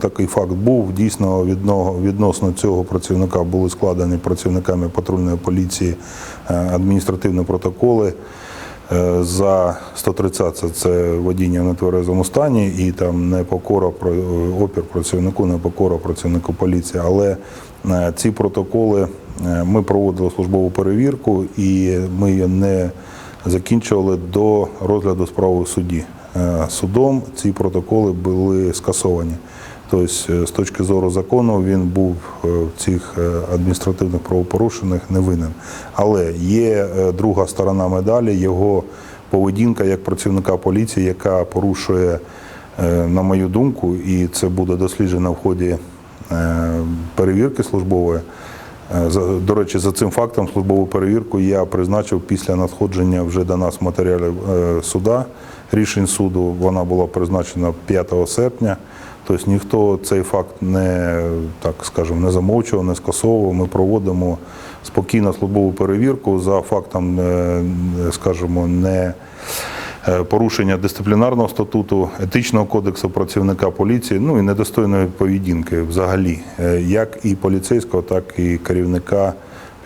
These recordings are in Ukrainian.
Такий факт був. Дійсно, відносно цього працівника були складені працівниками патрульної поліції е, адміністративні протоколи. Е, За 130 це- водіння в нетверезому стані і там непокора е, опір працівнику, непокора працівнику поліції. Але ці протоколи ми проводили службову перевірку і ми її не закінчували до розгляду справи в суді. Судом ці протоколи були скасовані. Тобто, е, з точки зору закону, він був е, в цих е, адміністративних правопорушеннях невинним. Але є друга сторона медалі, його поведінка як працівника поліції, яка порушує, на мою думку, і це буде досліджено в ході перевірки службової. До речі, за цим фактом службову перевірку я призначив після надходження вже до нас матеріалів суда, рішень суду. Вона була призначена 5 серпня. Тобто ніхто цей факт не так скажемо, не замовчував, не скасовував. Ми проводимо спокійно службову перевірку за фактом, е, скажімо, не е, порушення дисциплінарного статуту, етичного кодексу працівника поліції, ну і недостойної поведінки взагалі, е, як і поліцейського, так і керівника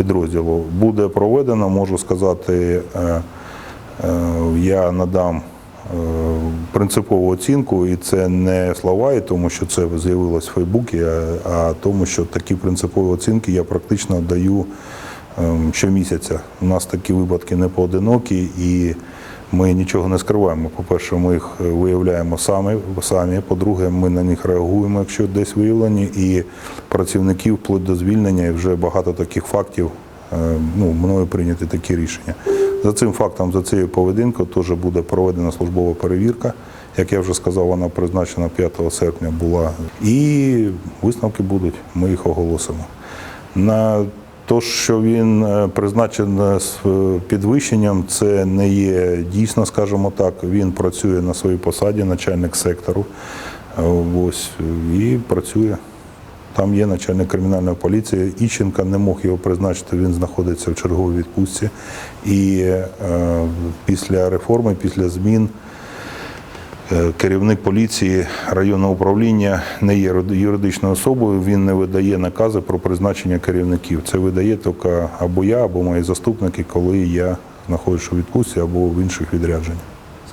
підрозділу. Буде проведено, можу сказати, е, е, я надам е, принципову оцінку, і це не слова, і тому що це з'явилось в Фейсбуці, а, тому, що такі принципові оцінки я практично даю ем, щомісяця. У нас такі випадки не поодинокі і ми нічого не скриваємо. По-перше, ми їх е, виявляємо самі, самі. По-друге, ми на них реагуємо, якщо десь виявлені, і працівників вплоть до звільнення, і вже багато таких фактів. е, Ну, мною прийняті такі рішення. За цим фактом, за цією поведінкою теж буде проведена службова перевірка. Як я вже сказав, вона призначена 5 серпня була. І висновки будуть, ми їх оголосимо. На те, що він е, призначений з е, підвищенням, це не є дійсно, скажімо так. Він працює на своїй посаді, начальник сектору. Е, Ось і працює. Там є начальник кримінальної поліції. Іщенка не мог його призначити, він знаходиться в черговій відпустці. І е, після реформи, після змін Е, Керівник поліції районного управління не є юридичною особою, він не видає накази про призначення керівників. Це видає тільки або я, або мої заступники, коли я знаходжусь у відпустці або в інших відрядженнях.